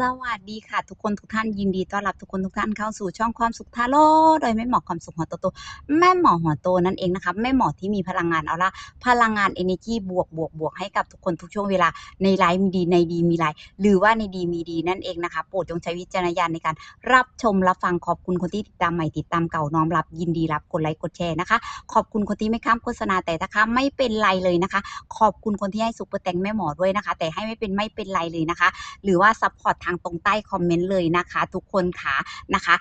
สวัสดีค่ะ ทุกคนทุกท่านยินดีต้อนรับทุกคนทุกท่านเข้าสู่ช่องความสุขทาโร่โดยแม่หมอความสุขหัวโตโตแม่หมอหัวโตนั่นเองนะคะแม่หมอที่มีพลังงานเอาละพลังงาน energy บวกบวกบวกให้กับทุกคนทุกช่วงเวลาในไลฟ์มีดีในดีมีไลฟ์หรือว่าในดีมีดีนั่นเองนะคะโปรดจงใช้วิจารณญาณในการรับชมรับฟังขอบคุณคนที่ติดตามใหม่ติดตามเก่าน้อมรับ ยินดีรับกดไลค์กดแชร์นะคะ ขอบคุณคนที่ไม่ข้ามโฆษณาแต่ถ้าข้ามไม่เป็นไรเลยนะคะ ขอบคุณคนที่ให้ซุปเปอร์แตงแม่หมอด้วยนะคะ แต่ให้ไม่เป็นไม่เป็นไรเลยนะคะ หรือว่าซัพพอร์ตทางตรงใต้คอมเมนต์เลยนะคะ ทุกคนค่ะนะคะ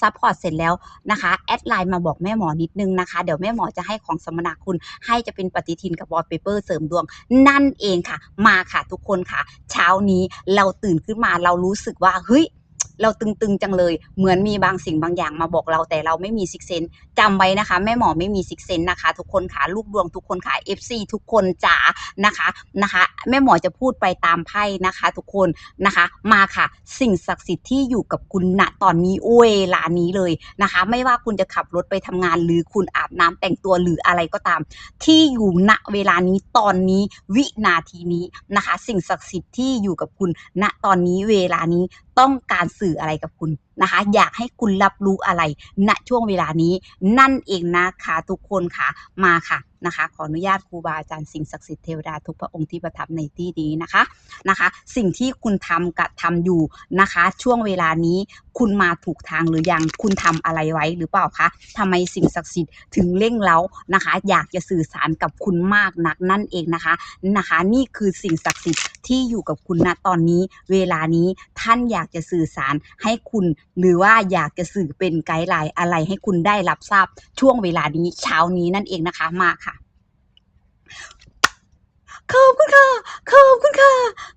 ซัพพอร์ตเสร็จแล้วนะคะแอดไลน์มาบอกแม่หมอนิดนึงนะคะ เดี๋ยวแม่หมอจะให้ของสมนาคุณให้จะเป็นปฏิทินกับวอลเปเปอร์เสริมดวง นั่นเองค่ะ มาค่ะทุกคนค่ะ เช้านี้เราตื่นขึ้นมาเรารู้สึกว่าเฮ้ย เราตึงๆจังเลย เหมือนมีบางสิ่งบางอย่างมาบอกเราแต่เราไม่มีซิกเซนจำไว้นะคะ แม่หมอไม่มีซิกเซนนะคะ ทุกคนค่ะลูกดวงทุกคนค่ะ FC ทุกคนจ๋านะคะนะคะ แม่หมอจะพูดไปตามไพ่นะคะ ทุกคนนะคะ มาค่ะ สิ่งศักดิ์สิทธิ์ที่อยู่กับคุณณตอนนี้เวลานี้เลยนะคะ ไม่ว่าคุณจะขับรถไปทำงาน หรือคุณอาบน้ำแต่งตัวหรืออะไรก็ตาม ที่อยู่ณเวลานี้ตอนนี้วินาทีนี้นะคะ สิ่งศักดิ์สิทธิ์ที่อยู่กับคุณณตอนนี้เวลานี้ ต้องการสื่ออะไรกับคุณนะคะ อยากให้คุณรับรู้อะไรณช่วงเวลานี้ นั่นเองนะคะทุกคนค่ะมาค่ะนะคะ ขออนุญาตครูบาอาจารย์สิ่งศักดิ์สิทธิ์เทวดาทุกพระองค์ที่ประทับในที่นี้นะคะนะคะ สิ่งที่คุณทำกับทำอยู่นะคะ ช่วงเวลานี้คุณมาถูกทางหรือยังคุณทำอะไรไว้หรือเปล่าคะทำไมสิ่งศักดิ์สิทธิ์ถึงเร่งเร้านะคะ อยากจะสื่อสารกับคุณมากนักนั่นเองนะคะนะคะ นี่คือสิ่งศักดิ์สิทธิ์ที่อยู่กับคุณณตอนนี้ เวลานี้ท่านอยากจะสื่อสารให้คุณ หรือว่าอยากจะสื่อเป็นไกด์ไลน์อะไรให้คุณได้รับทราบช่วงเวลานี้เช้านี้นั่นเองนะคะมาค่ะขอบคุณค่ะ ขอบคุณค่ะ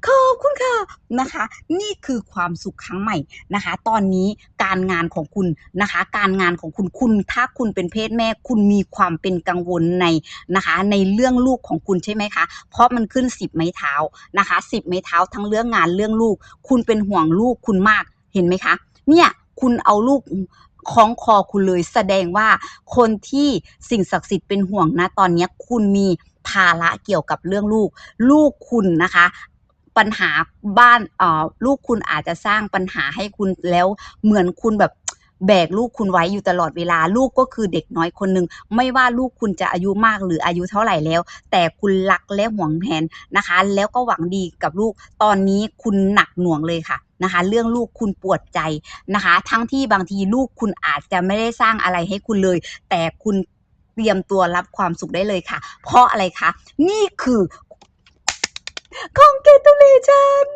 ขอบคุณค่ะ นะคะ นี่คือความสุขครั้งใหม่นะคะ ตอนนี้การงานของคุณนะคะ การงานของคุณ คุณ ถ้าคุณเป็นเพศแม่ คุณมีความเป็นกังวลในนะคะ ในเรื่องลูกของคุณใช่ไหมคะ เพราะมันขึ้นสิบไม้เท้านะคะสิบไม้เท้าทั้งเรื่องงานเรื่องลูก คุณเป็นห่วงลูกคุณมาก เห็นไหมคะ เนี่ย คุณเอาลูกคล้องคอคุณเลยแสดงว่าคนที่สิ่งศักดิ์สิทธิ์เป็นห่วงนะตอนนี้คุณมีภาระเกี่ยวกับเรื่องลูก ลูกคุณนะคะปัญหาบ้านเอ่อลูกคุณอาจจะสร้างปัญหาให้คุณแล้วเหมือนคุณแบบแบกลูกคุณไว้อยู่ตลอดเวลาลูกก็คือเด็กน้อยคนหนึ่งไม่ว่าลูกคุณจะอายุมากหรืออายุเท่าไหร่แล้ว แต่คุณรักและห่วงแหนนะคะ แล้วก็หวังดีกับลูกตอนนี้คุณหนักหน่วงเลยค่ะ นะคะ เรื่องลูกคุณปวดใจนะคะ ทั้งที่บางทีลูกคุณอาจจะไม่ได้สร้างอะไรให้คุณเลย แต่คุณเตรียมตัวรับความสุขได้เลยค่ะ เพราะอะไรคะ นี่คือของเกตุเลชัน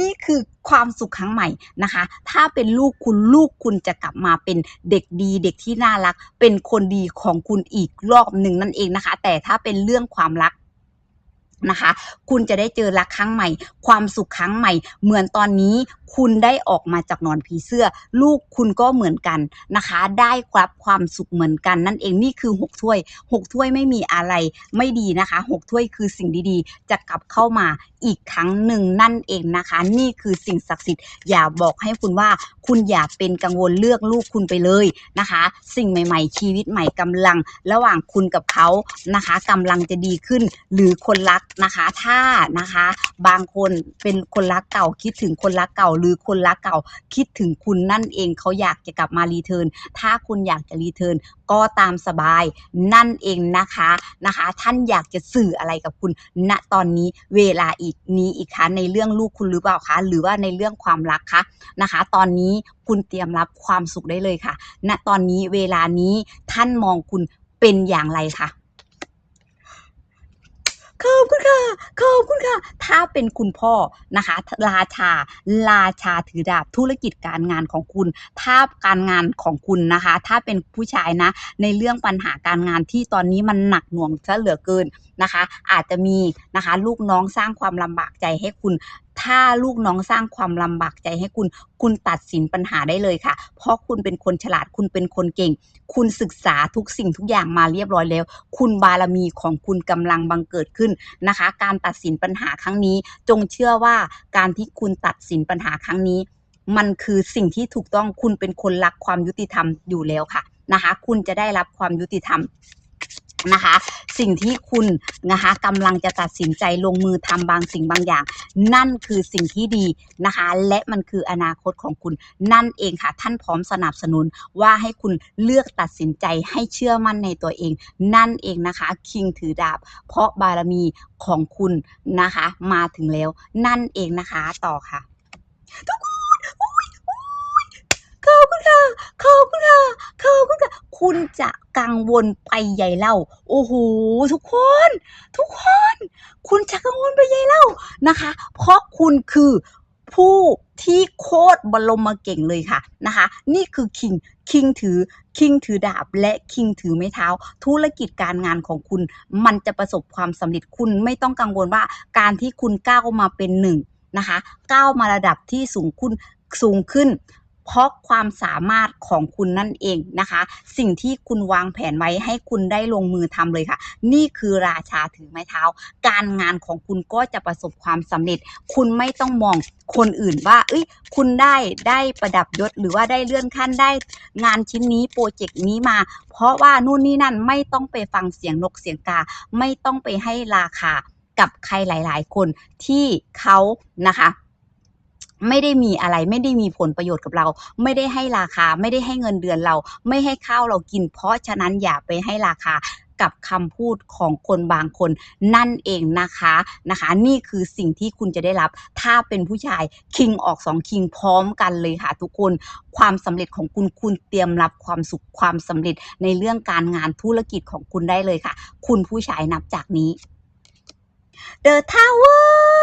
นี่คือความสุขครั้งใหม่นะคะ ถ้าเป็นลูกคุณลูกคุณจะกลับมาเป็นเด็กดี เด็กที่น่ารัก เป็นคนดีของคุณอีกรอบหนึ่งนั่นเองนะคะ แต่ถ้าเป็นเรื่องความรักนะคะ คุณจะได้เจอรักครั้งใหม่ ความสุขครั้งใหม่ เหมือนตอนนี้ คุณได้ออกมาจากนอนผีเสื้อ ลูกคุณก็เหมือนกันนะคะ ได้รับความสุขเหมือนกัน นั่นเองนี่คือหกถ้วยหกถ้วยไม่มีอะไรไม่ดีนะคะหกถ้วยคือสิ่งดีๆ จะกลับเข้ามาอีกครั้งหนึ่งนั่นเองนะคะ นี่คือสิ่งศักดิ์สิทธิ์อย่าบอกให้คุณว่าคุณอย่าเป็นกังวลเลือกลูกคุณไปเลยนะคะ สิ่งใหม่ ๆ ชีวิตใหม่กำลัง ระหว่างคุณกับเขานะคะกำลังจะดีขึ้นหรือคนรักนะคะ ถ้านะคะ บางคนเป็นคนรักเก่าคิดถึงคนรักเก่าหรือคนรักเก่าคิดถึงคุณนั่นเองเขาอยากจะกลับมารีเทิร์นถ้าคุณอยากจะรีเทิร์นก็ตามสบายนั่นเองนะคะนะคะ ท่านอยากจะสื่ออะไรกับคุณณตอนนี้เวลาอีกนี้อีกคะในเรื่องลูกคุณหรือเปล่าคะหรือว่าในเรื่องความรักคะนะคะ ตอนนี้คุณเตรียมรับความสุขได้เลยค่ะ ณตอนนี้เวลานี้ท่านมองคุณเป็นอย่างไรคะ ขอบคุณค่ะ ขอบคุณค่ะ ถ้าเป็นคุณพ่อนะคะ ราชา ราชาถือดาบธุรกิจการงานของคุณ ภาพการงานของคุณนะคะ ถ้าเป็นผู้ชายนะ ในเรื่องปัญหาการงานที่ตอนนี้มันหนักหน่วงซะเหลือเกิน นะคะ อาจจะมีนะคะลูกน้องสร้างความลำบากใจให้คุณ ถ้าลูกน้องสร้างความลำบากใจให้คุณ คุณตัดสินปัญหาได้เลยค่ะ เพราะคุณเป็นคนฉลาดคุณเป็นคนเก่ง คุณศึกษาทุกสิ่งทุกอย่างมาเรียบร้อยแล้ว คุณบารมีของคุณกำลังบังเกิดขึ้นนะคะ การตัดสินปัญหาครั้งนี้ จงเชื่อว่าการที่คุณตัดสินปัญหาครั้งนี้มันคือสิ่งที่ถูกต้องคุณเป็นคนรักความยุติธรรมอยู่แล้วค่ะนะคะ คุณจะได้รับความยุติธรรม นะคะ สิ่งที่คุณนะคะกำลังจะตัดสินใจลงมือทำบางสิ่งบางอย่าง นั่นคือสิ่งที่ดีนะคะ และมันคืออนาคตของคุณ นั่นเองค่ะ ท่านพร้อมสนับสนุนว่าให้คุณเลือกตัดสินใจให้เชื่อมั่นในตัวเอง นั่นเองนะคะคิงถือดาบ เพราะบารมีของคุณนะคะ มาถึงแล้ว นั่นเองนะคะ ต่อค่ะทุกคน ขอบคุณค่ะขอบคุณค่ะขอบคุณค่ะ คุณจะกังวลไปใหญ่เล่า โอ้โหทุกคน ทุกคน คุณจะกังวลไปใหญ่เล่านะคะ เพราะคุณคือผู้ที่โคตรบรมมาเก่งเลยค่ะนะคะ นี่คือคิงคิงถือคิงถือดาบและคิงถือไม้เท้า ธุรกิจการงานของคุณ มันจะประสบความสำเร็จคุณไม่ต้องกังวลว่าการที่คุณก้าวมาเป็นหนึ่งนะคะก้าวมาระดับที่สูงขึ้นสูงขึ้น เพราะความสามารถของคุณนั่นเองนะคะ สิ่งที่คุณวางแผนไว้ให้คุณได้ลงมือทำเลยค่ะ นี่คือราชาถือไม้เท้า การงานของคุณก็จะประสบความสำเร็จ คุณไม่ต้องมองคนอื่นว่า เอ้ย คุณได้ได้ประดับยศหรือว่าได้เลื่อนขั้นได้ งานชิ้นนี้โปรเจกต์นี้มา เพราะว่านู่นนี่นั่นไม่ต้องไปฟังเสียงนกเสียงกา ไม่ต้องไปให้ราคากับใครหลาย ๆ คนที่เขานะคะ ไม่ได้มีอะไรไม่ได้มีผลประโยชน์กับเรา ไม่ได้ให้ราคาไม่ได้ให้เงินเดือนเรา ไม่ให้ข้าวเรากิน เพราะฉะนั้นอย่าไปให้ราคากับคำพูดของคนบางคนนั่นเองนะคะนะคะ นี่คือสิ่งที่คุณจะได้รับ ถ้าเป็นผู้ชายคิงออกสองคิงพร้อมกันเลยค่ะทุกคน ความสำเร็จของคุณคุณเตรียมรับความสุขความสำเร็จในเรื่องการงานธุรกิจของคุณได้เลยค่ะ คุณผู้ชายนับจากนี้ The Tower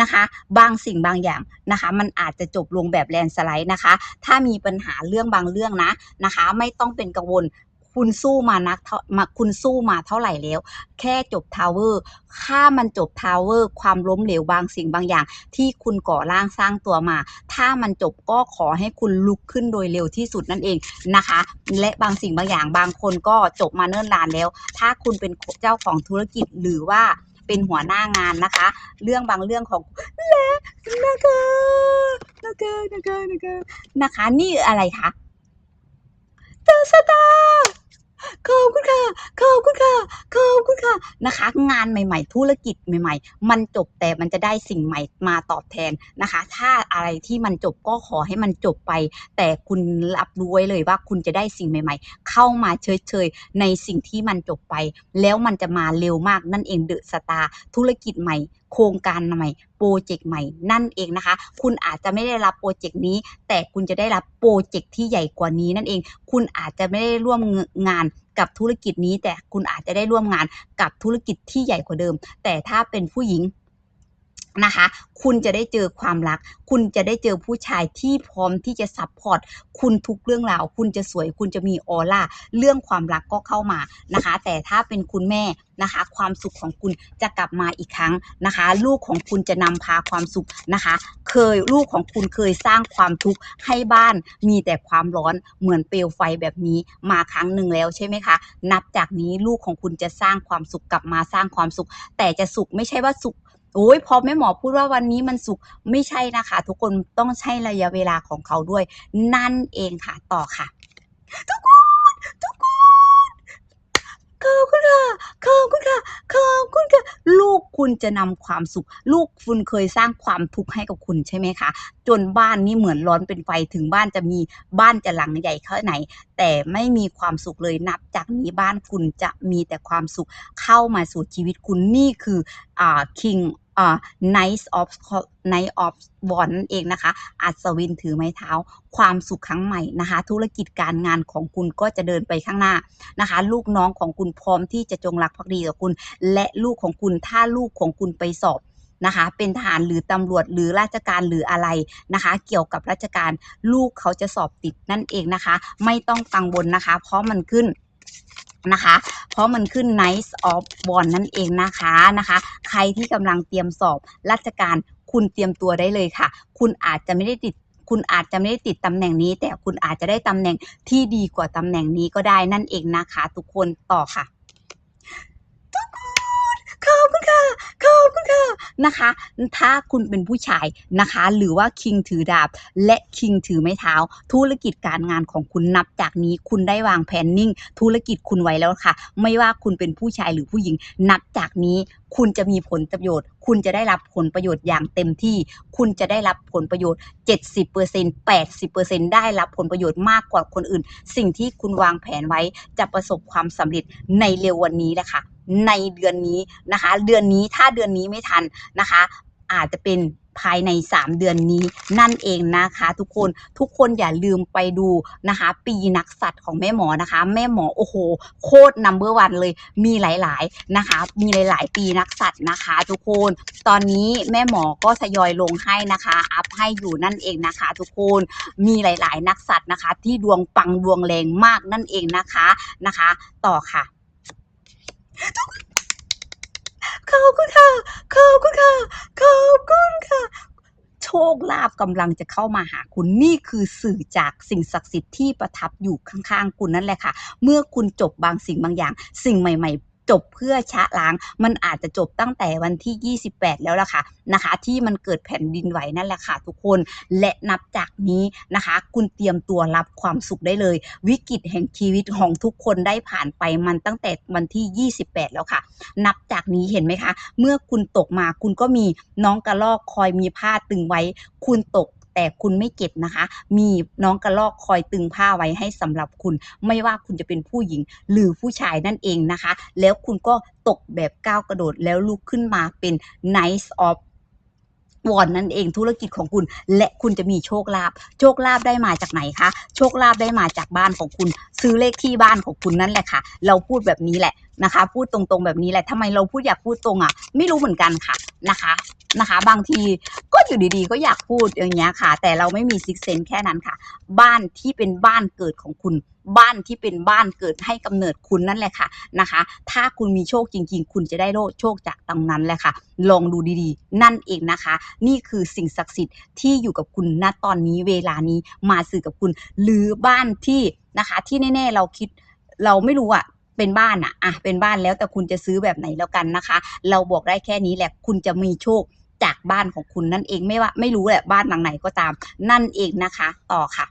นะคะ บางสิ่งบางอย่างนะคะ มันอาจจะจบลงแบบแลนสไลด์นะคะ ถ้ามีปัญหาเรื่องบางเรื่องนะนะคะ ไม่ต้องเป็นกังวลคุณสู้มานักมาคุณสู้มาเท่าไหร่แล้ว แค่จบทาวเวอร์ถ้ามันจบทาวเวอร์ความล้มเหลวบางสิ่งบางอย่าง ที่คุณก่อร่างสร้างตัวมา ถ้ามันจบก็ขอให้คุณลุกขึ้นโดยเร็วที่สุดนั่นเองนะคะ และบางสิ่งบางอย่างบางคนก็จบมาเนิ่นนานแล้ว ถ้าคุณเป็นเจ้าของธุรกิจหรือว่า เป็นหัวหน้างานนะคะ เรื่องบางเรื่องของและนะคะนะคะนะคะนะคะนะคะนี่อะไรคะเจอสตาร์ ขอบคุณค่ะ ขอบคุณค่ะ ขอบคุณค่ะ นะคะ งานใหม่ๆ ธุรกิจใหม่ ๆ มันจบแต่มันจะได้สิ่งใหม่มาตอบแทนนะคะ ถ้าอะไรที่มันจบก็ขอให้มันจบไป แต่คุณรับรู้ไว้เลยว่าคุณจะได้สิ่งใหม่ ๆ เข้ามาเฉยๆในสิ่งที่มันจบไป แล้วมันจะมาเร็วมากนั่นเองเดอะสตาร์ธุรกิจใหม่ โครงการใหม่โปรเจกต์ใหม่นั่นเองนะคะ คุณอาจจะไม่ได้รับโปรเจกต์นี้ แต่คุณจะได้รับโปรเจกต์ที่ใหญ่กว่านี้นั่นเอง คุณอาจจะไม่ได้ร่วมงานกับธุรกิจนี้ แต่คุณอาจจะได้ร่วมงานกับธุรกิจที่ใหญ่กว่าเดิม แต่ถ้าเป็นผู้หญิง นะคะ คุณจะได้เจอความรัก คุณจะได้เจอผู้ชายที่พร้อมที่จะซัพพอร์ตคุณทุกเรื่องราว คุณจะสวย คุณจะมีออร่า เรื่องความรักก็เข้ามานะคะ แต่ถ้าเป็นคุณแม่นะคะ ความสุขของคุณจะกลับมาอีกครั้งนะคะ ลูกของคุณจะนำพาความสุขนะคะ เคยลูกของคุณเคยสร้างความทุกข์ให้บ้าน มีแต่ความร้อนเหมือนเปลวไฟแบบนี้มาครั้งหนึ่งแล้วใช่ไหมคะ นับจากนี้ลูกของคุณจะสร้างความสุขกลับมาสร้างความสุข แต่จะสุขไม่ใช่ว่าสุข โอ้ยพอแม่หมอพูดว่าวันนี้มันสุขไม่ใช่นะคะ ทุกคนต้องใช้ระยะเวลาของเขาด้วย นั่นเองค่ะต่อค่ะ ทุกคนทุกคนขอบคุณค่ะขอบคุณค่ะขอบคุณค่ะลูกคุณจะนำความสุข ลูกคุณเคยสร้างความทุกข์ให้กับคุณใช่ไหมคะจนบ้านนี่เหมือนร้อนเป็นไฟถึงบ้านจะมีบ้านจะหลังใหญ่แค่ไหน แต่ไม่มีความสุขเลยนับจากนี้บ้านคุณจะมีแต่ความสุขเข้ามาสู่ชีวิตคุณนี่คืออ่า king Knight of Knight of w a n นั่นเองนะคะ อัศวินถือไม้เท้า ความสุขครั้งใหม่นะคะ ธุรกิจการงานของคุณก็จะเดินไปข้างหน้านะคะ ลูกน้องของคุณพร้อมที่จะจงรักภักดีต่อคุณ และลูกของคุณถ้าลูกของคุณไปสอบนะคะ เป็นทหารหรือตำรวจหรือราชการหรืออะไรนะคะ เกี่ยวกับราชการลูกเขาจะสอบติดนั่นเองนะคะ ไม่ต้องกังวลนะคะ เพราะมันขึ้น นะคะ เพราะมันขึ้น Nice of w a n นั่นเองนะคะนะคะ ใครที่กำลังเตรียมสอบราชการคุณเตรียมตัวได้เลยค่ะ คุณอาจจะไม่ได้ติดคุณอาจจะไม่ได้ติดตำแหน่งนี้ แต่คุณอาจจะได้ตำแหน่งที่ดีกว่าตำแหน่งนี้ก็ได้นั่นเองนะคะ ทุกคนต่อค่ะ ขอบคุณค่ะขอบคุณค่ะนะคะ ถ้าคุณเป็นผู้ชายนะคะ หรือว่าคิงถือดาบ และคิงถือไม้เท้า ธุรกิจการงานของคุณนับจากนี้คุณได้วางแผนนิ่ง ธุรกิจคุณไว้แล้วค่ะ ไม่ว่าคุณเป็นผู้ชายหรือผู้หญิง นับจากนี้คุณจะมีผลประโยชน์ คุณจะได้รับผลประโยชน์อย่างเต็มที่ คุณจะได้รับผลประโยชน์ 70% 80%ได้รับผลประโยชน์มากกว่าคนอื่น สิ่งที่คุณวางแผนไว้จะประสบความสำเร็จในเร็ววันนี้แหละค่ะ ในเดือนนี้นะคะ เดือนนี้ถ้าเดือนนี้ไม่ทันนะคะ อาจจะเป็นภายใน 3 เดือนนี้นั่นเองนะคะ ทุกคนทุกคนอย่าลืมไปดูนะคะ ปีนักสัตว์ของแม่หมอนะคะ แม่หมอโอ้โห โคตรนัมเบอร์วันเลย มีหลายๆนะคะ มีหลาย ๆ ปีนักสัตว์นะคะ ทุกคนตอนนี้แม่หมอก็ทยอยลงให้นะคะอัพให้อยู่นั่นเองนะคะ ทุกคนมีหลาย ๆ นักสัตว์นะคะ ที่ดวงปังดวงแรงมากนั่นเองนะคะนะคะ ต่อค่ะ ขอบคุณค่ะ ขอบคุณค่ะ ขอบคุณค่ะ โชคลาภกำลังจะเข้ามาหาคุณนี่คือสื่อจากสิ่งศักดิ์สิทธิ์ที่ประทับอยู่ข้างๆ คุณนั่นแหละค่ะ เมื่อคุณจบบางสิ่งบางอย่าง สิ่งใหม่ ๆ จบเพื่อชะล้าง มันอาจจะจบตั้งแต่วันที่ 28 แล้วล่ะค่ะนะคะ ที่มันเกิดแผ่นดินไหวนั่นแหละค่ะทุกคนและนับจากนี้นะคะ คุณเตรียมตัวรับความสุขได้เลย วิกฤตแห่งชีวิตของทุกคนได้ผ่านไปมันตั้งแต่วันที่ 28 แล้วค่ะ นับจากนี้เห็นไหมคะ เมื่อคุณตกมาคุณก็มีน้องกระลอกคอยมีผ้าตึงไว้ คุณตก แต่คุณไม่เก็บนะคะ มีน้องกระลอกคอยตึงผ้าไว้ให้สำหรับคุณ ไม่ว่าคุณจะเป็นผู้หญิงหรือผู้ชายนั่นเองนะคะ แล้วคุณก็ตกแบบก้าวกระโดดแล้วลุกขึ้นมาเป็น nice of วอนนั่นเองธุรกิจของคุณ และคุณจะมีโชคลาภโชคลาภได้มาจากไหนคะโชคลาภได้มาจากบ้านของคุณ ซื้อเลขที่บ้านของคุณนั่นแหละค่ะ เราพูดแบบนี้แหละนะคะ พูดตรงๆแบบนี้แหละทำไมเราพูดอยากพูดตรงอะ ไม่รู้เหมือนกันค่ะนะคะนะคะ บางทีก็อยู่ดีๆ ก็อยากพูดอย่างเงี้ยค่ะ แต่เราไม่มีซิกเซนแค่นั้นค่ะ บ้านที่เป็นบ้านเกิดของคุณ บ้านที่เป็นบ้านเกิดให้กำเนิดคุณนั่นแหละค่ะนะคะ ถ้าคุณมีโชคจริง ๆ คุณจะได้โชคจากตรงนั้นแหละค่ะ ลองดูดีๆ นั่นเองนะคะ นี่คือสิ่งศักดิ์สิทธิ์ที่อยู่กับคุณณตอนนี้เวลานี้มาสื่อกับคุณ หรือบ้านที่นะคะ ที่แน่ ๆ เราคิดเราไม่รู้อะเป็นบ้านอะอะเป็นบ้านแล้วแต่คุณจะซื้อแบบไหนแล้วกันนะคะ เราบอกได้แค่นี้แหละคุณจะมีโชคจากบ้านของคุณนั่นเองไม่ว่าไม่รู้แหละบ้านหลังไหนก็ตามนั่นเองนะคะ ต่อค่ะ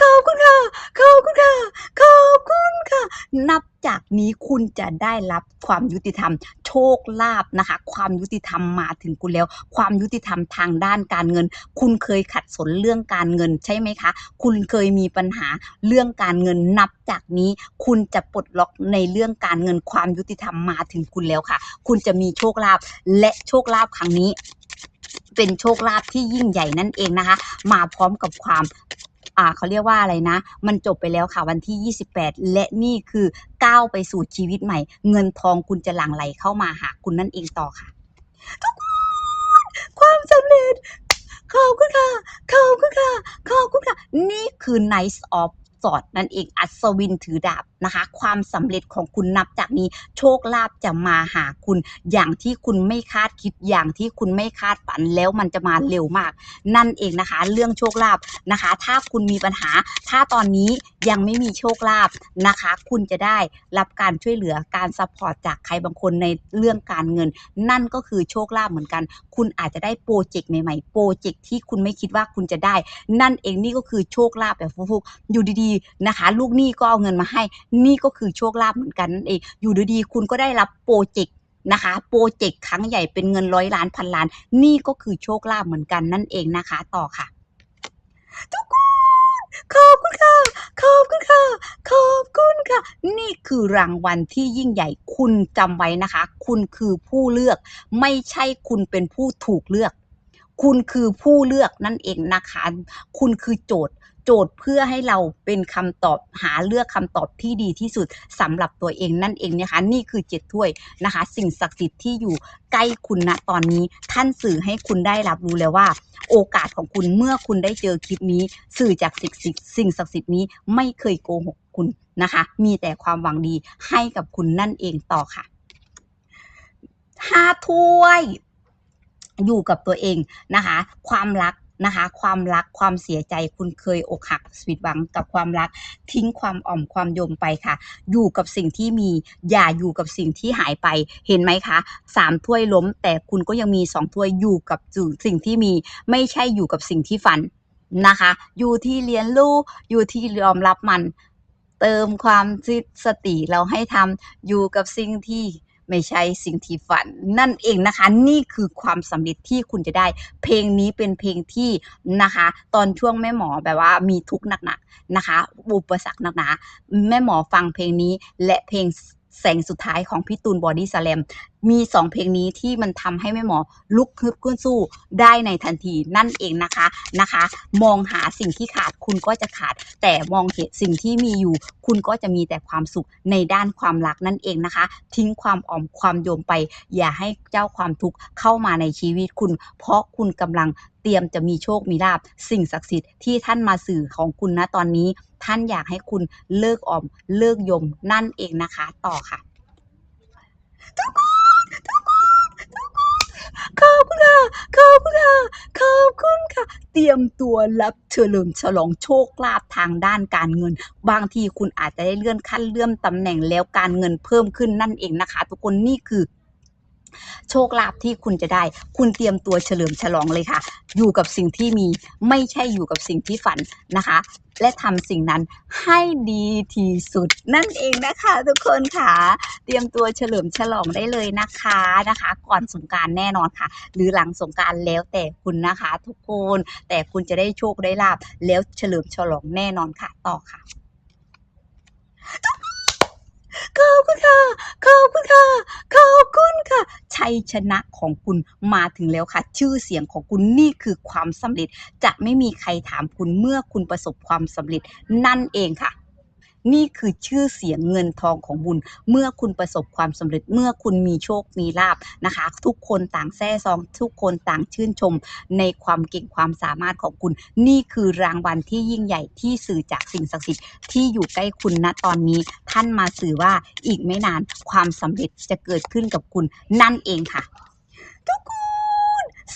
ขอบคุณค่ะ ขอบคุณค่ะ ขอบคุณค่ะ นับจากนี้คุณจะได้รับความยุติธรรม โชคลาภนะคะ ความยุติธรรมมาถึงคุณแล้ว ความยุติธรรมทางด้านการเงิน คุณเคยขัดสนเรื่องการเงินใช่ไหมคะ คุณเคยมีปัญหาเรื่องการเงินนับจากนี้ คุณจะปลดล็อกในเรื่องการเงินความยุติธรรมมาถึงคุณแล้วค่ะ คุณจะมีโชคลาภและโชคลาภครั้งนี้เป็นโชคลาภที่ยิ่งใหญ่นั่นเองนะคะ มาพร้อมกับความ อ่าเขาเรียกว่าอะไรนะ มันจบไปแล้วค่ะวันที่ 28 และนี่คือก้าวไปสู่ชีวิตใหม่ เงินทองคุณจะหลั่งไหลเข้ามาหาคุณนั่นเองต่อค่ะทุกคนความสำเร็จขอบคุณค่ะขอบคุณค่ะขอบคุณค่ะ นี่คือ Nice of สอดนั่นเองอัศวินถือดาบนะคะ ความสำเร็จของคุณนับจากนี้ โชคลาภจะมาหาคุณ อย่างที่คุณไม่คาดคิดอย่างที่คุณไม่คาดฝันแล้วมันจะมาเร็วมาก นั่นเองนะคะ เรื่องโชคลาภนะคะ ถ้าคุณมีปัญหา ถ้าตอนนี้ยังไม่มีโชคลาภนะคะ คุณจะได้รับการช่วยเหลือการซัพพอร์ตจากใครบางคนในเรื่องการเงิน นั่นก็คือโชคลาภเหมือนกัน คุณอาจจะได้โปรเจกต์ใหม่ๆโปรเจกต์ที่คุณไม่คิดว่าคุณจะได้ นั่นเองนี่ก็คือโชคลาภแบบฟุกๆอยู่ดีๆนะคะ ลูกหนี้ก็เอาเงินมาให้นี่ก็คือโชคลาภเหมือนกันนั่นเองอยู่ดีๆคุณก็ได้รับโปรเจกต์นะคะโปรเจกต์ครั้งใหญ่เป็นเงินร้อยล้านพันล้าน นี่ก็คือโชคลาภเหมือนกันนั่นเองนะคะ ต่อค่ะ ทุกคนขอบคุณค่ะขอบคุณค่ะขอบคุณค่ะ นี่คือรางวัลที่ยิ่งใหญ่คุณจำไว้นะคะ คุณคือผู้เลือก ไม่ใช่คุณเป็นผู้ถูกเลือก คุณคือผู้เลือกนั่นเองนะคะ คุณคือโจทย์ โจทย์เพื่อให้เราเป็นคำตอบหาเลือกคำตอบที่ดีที่สุดสำหรับตัวเองนั่นเองนะคะ นี่คือเจ็ดถ้วยนะคะ สิ่งศักดิ์สิทธิ์ที่อยู่ใกล้คุณณตอนนี้ ท่านสื่อให้คุณได้รับรู้แล้วว่า โอกาสของคุณเมื่อคุณได้เจอคลิปนี้ สื่อจากสิ่งสิ่งสิ่งศักดิ์สิทธิ์นี้ไม่เคยโกหกคุณนะคะ มีแต่ความหวังดีให้กับคุณนั่นเองต่อค่ะห้าถ้วยอยู่กับตัวเองนะคะ ความรัก นะคะ ความรักความเสียใจคุณเคยอกหักผิดหวังกับความรักทิ้งความอ่อมความโยมไปค่ะ อยู่กับสิ่งที่มีอย่าอยู่กับสิ่งที่หายไปเห็นไหมคะสามถ้วยล้ม แต่คุณก็ยังมีสองถ้วยอยู่กับสิ่งที่มี ไม่ใช่อยู่กับสิ่งที่ฝันนะคะ อยู่ที่เรียนรู้อยู่ที่ยอมรับมัน เติมความสติเราให้ทำอยู่กับสิ่งที่ ไม่ใช่สิ่งที่ฝัน นั่นเองนะคะ นี่คือความสำเร็จที่คุณจะได้ เพลงนี้เป็นเพลงที่นะคะ ตอนช่วงแม่หมอแบบว่ามีทุกข์หนักๆนะคะ อุปสรรคหนักๆแม่หมอฟังเพลงนี้และเพลง แสงสุดท้ายของพี่ตูนบอดี้สแลมมีสองเพลงนี้ที่มันทำให้แม่หมอลุกฮึบขึ้นสู้ได้ในทันทีนั่นเองนะคะนะคะ มองหาสิ่งที่ขาดคุณก็จะขาด แต่มองเห็นสิ่งที่มีอยู่ คุณก็จะมีแต่ความสุขในด้านความรักนั่นเองนะคะ ทิ้งความอ่อมความโยมไป อย่าให้เจ้าความทุกข์เข้ามาในชีวิตคุณ เพราะคุณกำลังเตรียมจะมีโชคมีลาบสิ่งศักดิ์สิทธิ์ที่ท่านมาสื่อของคุณนะตอนนี้ ท่านอยากให้คุณเลิกออมเลิกยมนั่นเองนะคะ ต่อค่ะทุกคนทุกคนทุกคนขอบคุณค่ะขอบคุณค่ะขอบคุณค่ะ เตรียมตัวรับเฉลิมฉลองโชคลาภทางด้านการเงิน บางทีคุณอาจจะได้เลื่อนขั้นเลื่อนตำแหน่งแล้วการเงินเพิ่มขึ้นนั่นเองนะคะ ทุกคนนี่คือ โชคลาภที่คุณจะได้ คุณเตรียมตัวเฉลิมฉลองเลยค่ะ อยู่กับสิ่งที่มีไม่ใช่อยู่กับสิ่งที่ฝันนะคะ และทำสิ่งนั้นให้ดีที่สุดนั่นเองนะคะทุกคนค่ะ เตรียมตัวเฉลิมฉลองได้เลยนะคะนะคะ ก่อนสงการแน่นอนค่ะ หรือหลังสงการแล้วแต่คุณนะคะ ทุกคนแต่คุณจะได้โชคได้ลาบแล้วเฉลิมฉลองแน่นอนค่ะต่อค่ะ ขอบคุณค่ะ ขอบคุณค่ะ ขอบคุณค่ะ ชัยชนะของคุณมาถึงแล้วค่ะ ชื่อเสียงของคุณนี่คือความสำเร็จ จะไม่มีใครถามคุณเมื่อคุณประสบความสำเร็จนั่นเองค่ะ นี่คือชื่อเสียงเงินทองของบุญ เมื่อคุณประสบความสำเร็จเมื่อคุณมีโชคมีลาบนะคะ ทุกคนต่างแซ่ซอง ทุกคนต่างชื่นชม ในความเก่งความสามารถของคุณ นี่คือรางวัลที่ยิ่งใหญ่ที่สื่อจากสิ่งศักดิ์สิทธิ์ที่อยู่ใกล้คุณณตอนนี้ท่านมาสื่อว่าอีกไม่นานความสำเร็จจะเกิดขึ้นกับคุณนั่นเองค่ะ ทุกคน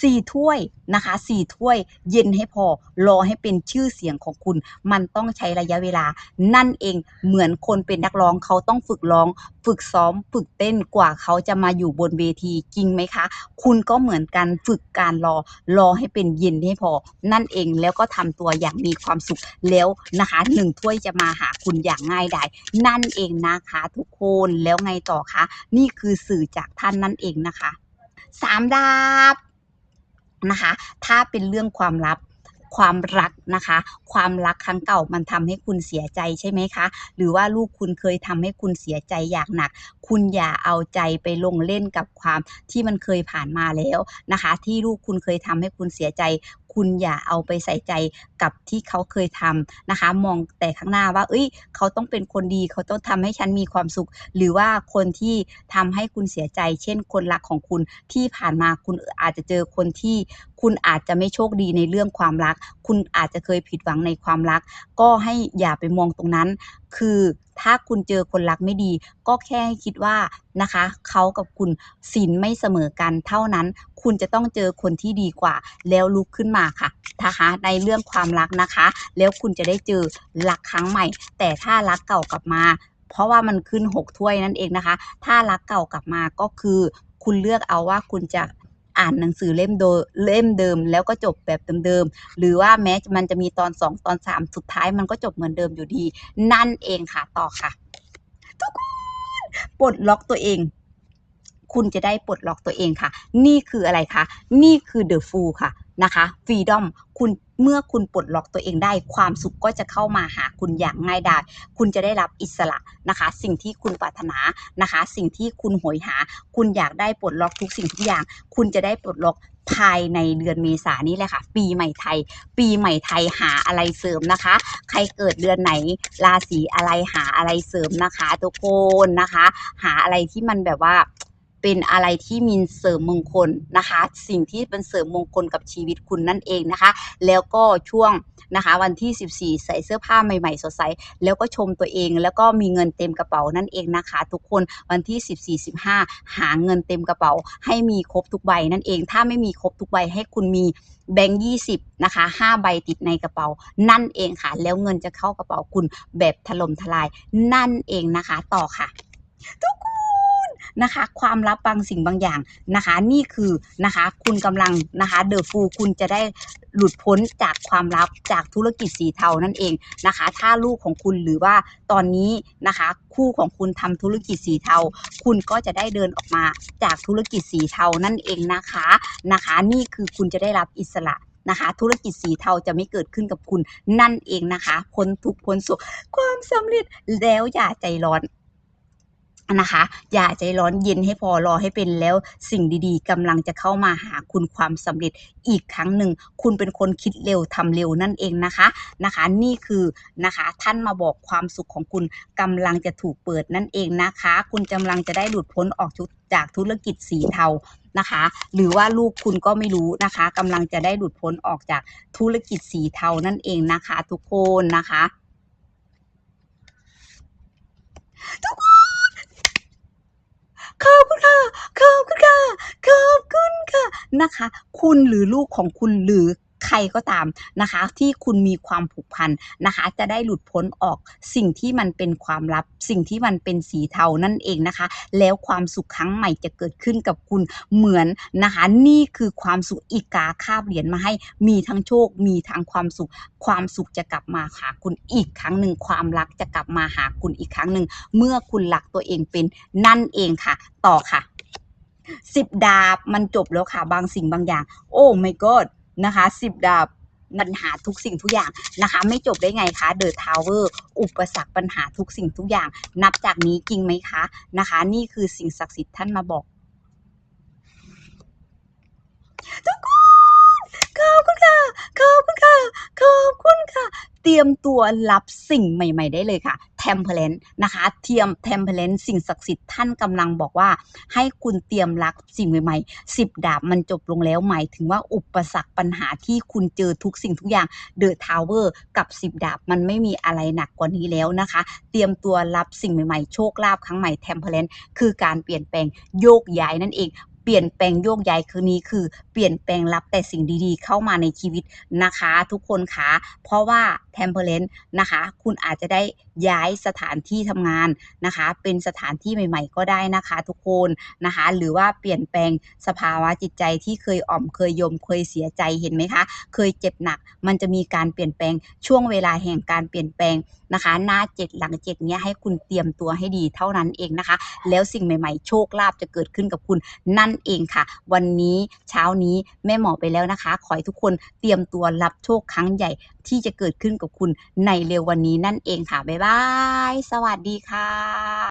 สี่ถ้วยนะคะสี่ถ้วยเย็นให้พอรอให้เป็นชื่อเสียงของคุณ มันต้องใช้ระยะเวลา นั่นเองเหมือนคนเป็นนักร้องเขาต้องฝึกร้อง ฝึกซ้อม ฝึกเต้นกว่าเขาจะมาอยู่บนเวทีจริงไหมคะ คุณก็เหมือนกันฝึกการรอรอให้เป็นเย็นให้พอ นั่นเองแล้วก็ทำตัวอย่างมีความสุขแล้วนะคะหนึ่งถ้วยจะมาหาคุณอย่างง่ายดายนั่นเองนะคะทุกคนแล้วไงต่อคะนี่คือสื่อจากท่านนั่นเองนะคะสามดาบ นะคะ ถ้าเป็นเรื่องความลับความรักนะคะ ความรักครั้งเก่ามันทำให้คุณเสียใจใช่ไหมคะ หรือว่าลูกคุณเคยทำให้คุณเสียใจอย่างหนัก คุณอย่าเอาใจไปลงเล่นกับความที่มันเคยผ่านมาแล้วนะคะ ที่ลูกคุณเคยทำให้คุณเสียใจ คุณอย่าเอาไปใส่ใจกับที่เขาเคยทำนะคะ มองแต่ข้างหน้าว่า เอ้ย เขาต้องเป็นคนดี เขาต้องทำให้ฉันมีความสุข หรือว่าคนที่ทำให้คุณเสียใจ เช่น คนรักของคุณที่ผ่านมาคุณอาจจะเจอคนที่ คุณอาจจะไม่โชคดีในเรื่องความรัก คุณอาจจะเคยผิดหวังในความรัก ก็ให้อย่าไปมองตรงนั้น คือถ้าคุณเจอคนรักไม่ดี ก็แค่ให้คิดว่านะคะเขากับคุณศีลไม่เสมอกันเท่านั้น คุณจะต้องเจอคนที่ดีกว่า แล้วลุกขึ้นมาค่ะนะคะในเรื่องความรักนะคะ แล้วคุณจะได้เจอรักครั้งใหม่ แต่ถ้ารักเก่ากลับมา เพราะว่ามันขึ้น 6 ถ้วยนั่นเองนะคะ ถ้ารักเก่ากลับมาก็คือ คุณเลือกเอาว่าคุณจะ อ่านหนังสือเล่มโดเล่มเดิม แล้วก็จบแบบเดิมๆหรือว่าแม้มันจะมีตอน 2 ตอน 3 สุดท้ายมันก็จบเหมือนเดิมอยู่ดี นั่นเองค่ะต่อค่ะ ทุกคนปลดล็อกตัวเองคุณจะได้ปลดล็อกตัวเองค่ะ นี่คืออะไรคะ นี่คือ The Fool ค่ะ นะคะฟรีดอมคุณเมื่อคุณปลดล็อกตัวเองได้ ความสุขก็จะเข้ามาหาคุณอย่างง่ายดาย คุณจะได้รับอิสระนะคะ สิ่งที่คุณปรารถนานะคะ สิ่งที่คุณโหยหา คุณอยากได้ปลดล็อกทุกสิ่งทุกอย่าง คุณจะได้ปลดล็อกภายในเดือนเมษานนี้แหละค่ะ ปีใหม่ไทย ปีใหม่ไทยหาอะไรเสริมนะคะ ใครเกิดเดือนไหนราศีอะไรหาอะไรเสริมนะคะ ทุกคนนะคะ หาอะไรที่มันแบบว่า เป็นอะไรที่มีเสริมมงคลนะคะ สิ่งที่เป็นเสริมมงคลกับชีวิตคุณนั่นเองนะคะ แล้วก็ช่วงนะคะวันที่ 14 ใส่เสื้อผ้าใหม่ๆสดใสแล้วก็ชมตัวเอง แล้วก็มีเงินเต็มกระเป๋านั่นเองนะคะ ทุกคนวันที่ 14 15 หาเงินเต็มกระเป๋า ให้มีครบทุกใบนั่นเอง ถ้าไม่มีครบทุกใบให้คุณมีแบงค์20นะคะ5ใบติดในกระเป๋า นั่นเองค่ะ แล้วเงินจะเข้ากระเป๋าคุณแบบถล่มทลาย นั่นเองนะคะ ต่อค่ะ ทุกคน นะคะ ความลับบางสิ่งบางอย่างนะคะ นี่คือนะคะคุณกำลังนะคะเดอะฟูคุณจะได้หลุดพ้นจากความลับจากธุรกิจสีเทานั่นเองนะคะ ถ้าลูกของคุณหรือว่าตอนนี้นะคะ คู่ของคุณทำธุรกิจสีเทา คุณก็จะได้เดินออกมาจากธุรกิจสีเทานั่นเองนะคะนะคะ นี่คือคุณจะได้รับอิสระนะคะธุรกิจสีเทาจะไม่เกิดขึ้นกับคุณนั่นเองนะคะพ้นทุกพ้นสุขความสำเร็จแล้วอย่าใจร้อน นะคะ อย่าใจร้อนเย็นให้พอรอให้เป็นแล้วสิ่งดีๆกำลังจะเข้ามาหาคุณความสำเร็จอีกครั้งหนึ่ง คุณเป็นคนคิดเร็วทำเร็วนั่นเองนะคะนะคะ นี่คือนะคะท่านมาบอกความสุขของคุณกำลังจะถูกเปิดนั่นเองนะคะ คุณกำลังจะได้หลุดพ้นออกจากธุรกิจสีเทานะคะ หรือว่าลูกคุณก็ไม่รู้นะคะกำลังจะได้หลุดพ้นออกจากธุรกิจสีเทานั่นเองนะคะ ทุกคนนะคะ ทุกคน ขอบคุณค่ะ ขอบคุณค่ะ ขอบคุณค่ะ นะคะ คุณหรือลูกของคุณหรือ ใครก็ตามนะคะ ที่คุณมีความผูกพันนะคะ จะได้หลุดพ้นออกสิ่งที่มันเป็นความลับ สิ่งที่มันเป็นสีเทานั่นเองนะคะ แล้วความสุขครั้งใหม่จะเกิดขึ้นกับคุณเหมือนนะคะ นี่คือความสุขอีกาคาบเหรียญมาให้มีทั้งโชค มีทั้งความสุข ความสุขจะกลับมาหาคุณอีกครั้งหนึ่งความรักจะกลับมาหาคุณอีกครั้งหนึ่งเมื่อคุณรักตัวเองเป็นนั่นเองค่ะ ต่อค่ะสิบดาบมันจบแล้วค่ะ บางสิ่งบางอย่าง โอ้ my god นะคะสิบดาบปัญหาทุกสิ่งทุกอย่างนะคะ ไม่จบได้ไงคะเดอะทาวเวอร์อุปสรรคปัญหาทุกสิ่งทุกอย่าง นับจากนี้จริงไหมคะนะคะ นี่คือสิ่งศักดิ์สิทธิ์ท่านมาบอกทุกคน อบคุณค่ะ ขอบคุณค่ะ ขอบคุณค่ะ เตรียมตัวรับสิ่งใหม่ ๆ ได้เลยค่ะเทมเพลนนะคะ เทียมเทมเพลนสิ่งศักดิ์สิทธิ์ท่านกำลังบอกว่า ให้คุณเตรียมรับสิ่งใหม่ๆสิบดาบมันจบลงแล้วหมายถึงว่าอุปสรรคปัญหาที่คุณเจอทุกสิ่งทุกอย่างเดอะทาวเวอร์กับสิบดาบมันไม่มีอะไรหนักกว่านี้แล้วนะคะ เตรียมตัวรับสิ่งใหม่ๆ โชคลาภครั้งใหม่เทมเพลนคือการเปลี่ยนแปลงโยกย้ายนั่นเอง เปลี่ยนแปลงโยกย้ายคืนนี้คือ เปลี่ยนแปลงรับแต่สิ่งดีๆ เข้ามาในชีวิตนะคะ ทุกคนคะเพราะว่า temperance นะคะ คุณอาจจะได้ย้ายสถานที่ทำงานนะคะ เป็นสถานที่ใหม่ๆ ก็ได้นะคะทุกคนนะคะ หรือว่าเปลี่ยนแปลงสภาวะจิตใจที่เคยอ่อมเคยยมเคยเสียใจเห็นไหมคะ เคยเจ็บหนัก มันจะมีการเปลี่ยนแปลงช่วงเวลาแห่งการเปลี่ยนแปลงนะคะ หน้าเจ็ดหลังเจ็ดเนี้ยให้คุณเตรียมตัวให้ดีเท่านั้นเองนะคะ แล้วสิ่งใหม่ๆ โชคลาภจะเกิดขึ้นกับคุณนั่นเองค่ะ วันนี้เช้านี้แม่หมอไปแล้วนะคะ ขอให้ทุกคนเตรียมตัวรับโชคครั้งใหญ่ ที่จะเกิดขึ้นกับคุณในเร็ววันนี้นั่นเองค่ะ บ๊ายบาย สวัสดีค่ะ